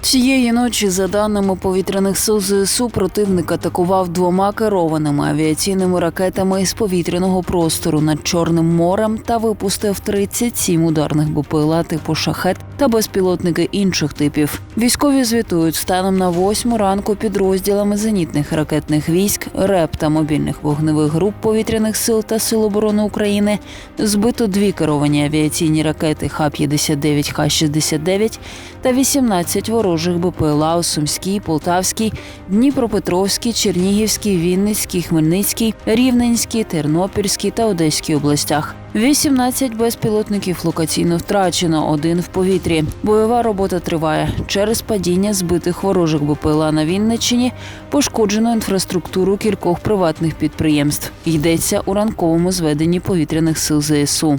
Цієї ночі, за даними повітряних сил ЗСУ, противник атакував двома керованими авіаційними ракетами із повітряного простору над Чорним морем та випустив 37 ударних БПЛА типу шахет та безпілотники інших типів. Військові звітують станом на восьму ранку підрозділами зенітних ракетних військ, РЕП та мобільних вогневих груп повітряних сил та сил оборони України збито дві керовані авіаційні ракети Х-59, Х-69 та 18 ворожих БПЛА у Сумській, Полтавській, Дніпропетровській, Чернігівській, Вінницькій, Хмельницькій, Рівненській, Тернопільській та Одеській областях. 18 безпілотників локаційно втрачено, один в повітрі. Бойова робота триває. Через падіння збитих ворожих БПЛА на Вінниччині пошкоджено інфраструктуру кількох приватних підприємств. Йдеться у ранковому зведенні повітряних сил ЗСУ.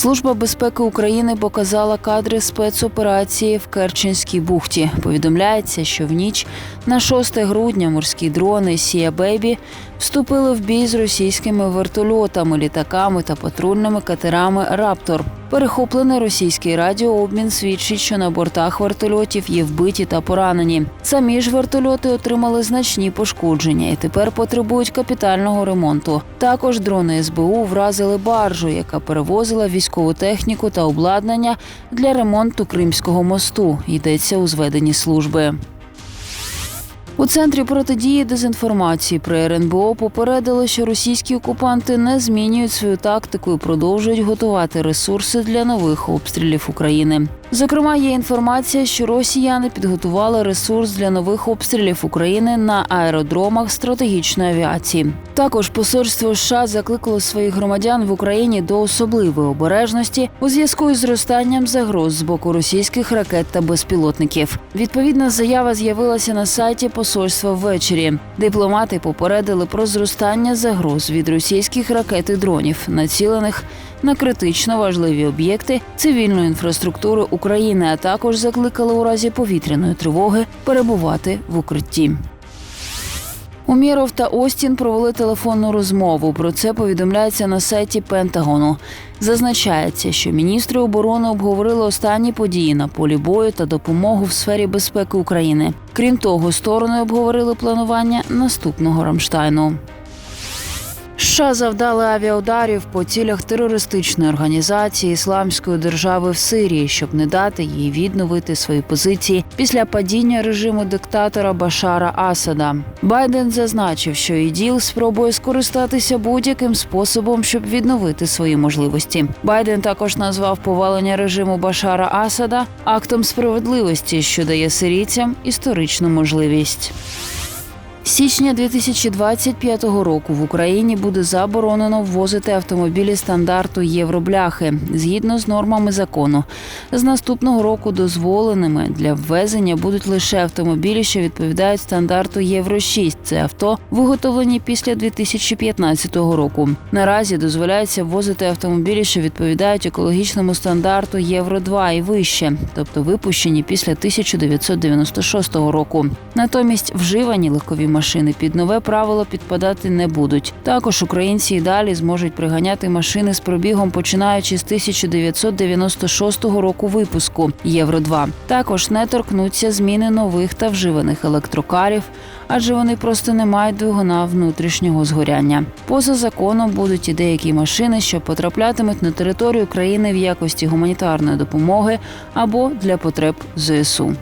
Служба безпеки України показала кадри спецоперації в Керченській бухті. Повідомляється, що в ніч на 6 грудня морські дрони Сія Бейбі вступили в бій з російськими вертольотами, літаками та патрульними катерами Раптор. Перехоплений російський радіообмін свідчить, що на бортах вертольотів є вбиті та поранені. Самі ж вертольоти отримали значні пошкодження і тепер потребують капітального ремонту. Також дрони СБУ вразили баржу, яка перевозила військову техніку та обладнання для ремонту Кримського мосту. Йдеться у зведенні служби. У центрі протидії дезінформації при РНБО попередили, що російські окупанти не змінюють свою тактику і продовжують готувати ресурси для нових обстрілів України. Зокрема, є інформація, що росіяни підготували ресурс для нових обстрілів України на аеродромах стратегічної авіації. Також посольство США закликало своїх громадян в Україні до особливої обережності у зв'язку із зростанням загроз з боку російських ракет та безпілотників. Відповідна заява з'явилася на сайті посольства ввечері. Дипломати попередили про зростання загроз від російських ракет і дронів, націлених на критично важливі об'єкти цивільної інфраструктури України, а також закликали у разі повітряної тривоги перебувати в укритті. Уміров та Остін провели телефонну розмову. Про це повідомляється на сайті Пентагону. Зазначається, що міністри оборони обговорили останні події на полі бою та допомогу в сфері безпеки України. Крім того, сторони обговорили планування наступного Рамштайну. США завдали авіаударів по цілях терористичної організації Ісламської держави в Сирії, щоб не дати їй відновити свої позиції після падіння режиму диктатора Башара Асада. Байден зазначив, що іділ спробує скористатися будь-яким способом, щоб відновити свої можливості. Байден також назвав повалення режиму Башара Асада актом справедливості, що дає сирійцям історичну можливість. З січня 2025 року в Україні буде заборонено ввозити автомобілі стандарту Євробляхи згідно з нормами закону. З наступного року дозволеними для ввезення будуть лише автомобілі, що відповідають стандарту Євро 6 Це авто виготовлені після 2015 року. Наразі дозволяється ввозити автомобілі, що відповідають екологічному стандарту Євро 2 і вище, тобто випущені після 1996 року. Натомість вживані легкові машини під нове правило підпадати не будуть. Також українці і далі зможуть приганяти машини з пробігом, починаючи з 1996 року випуску Євро 2 Також не торкнуться зміни нових та вживаних електрокарів, адже вони просто не мають двигуна внутрішнього згоряння. Поза законом будуть і деякі машини, що потраплятимуть на територію країни в якості гуманітарної допомоги або для потреб ЗСУ.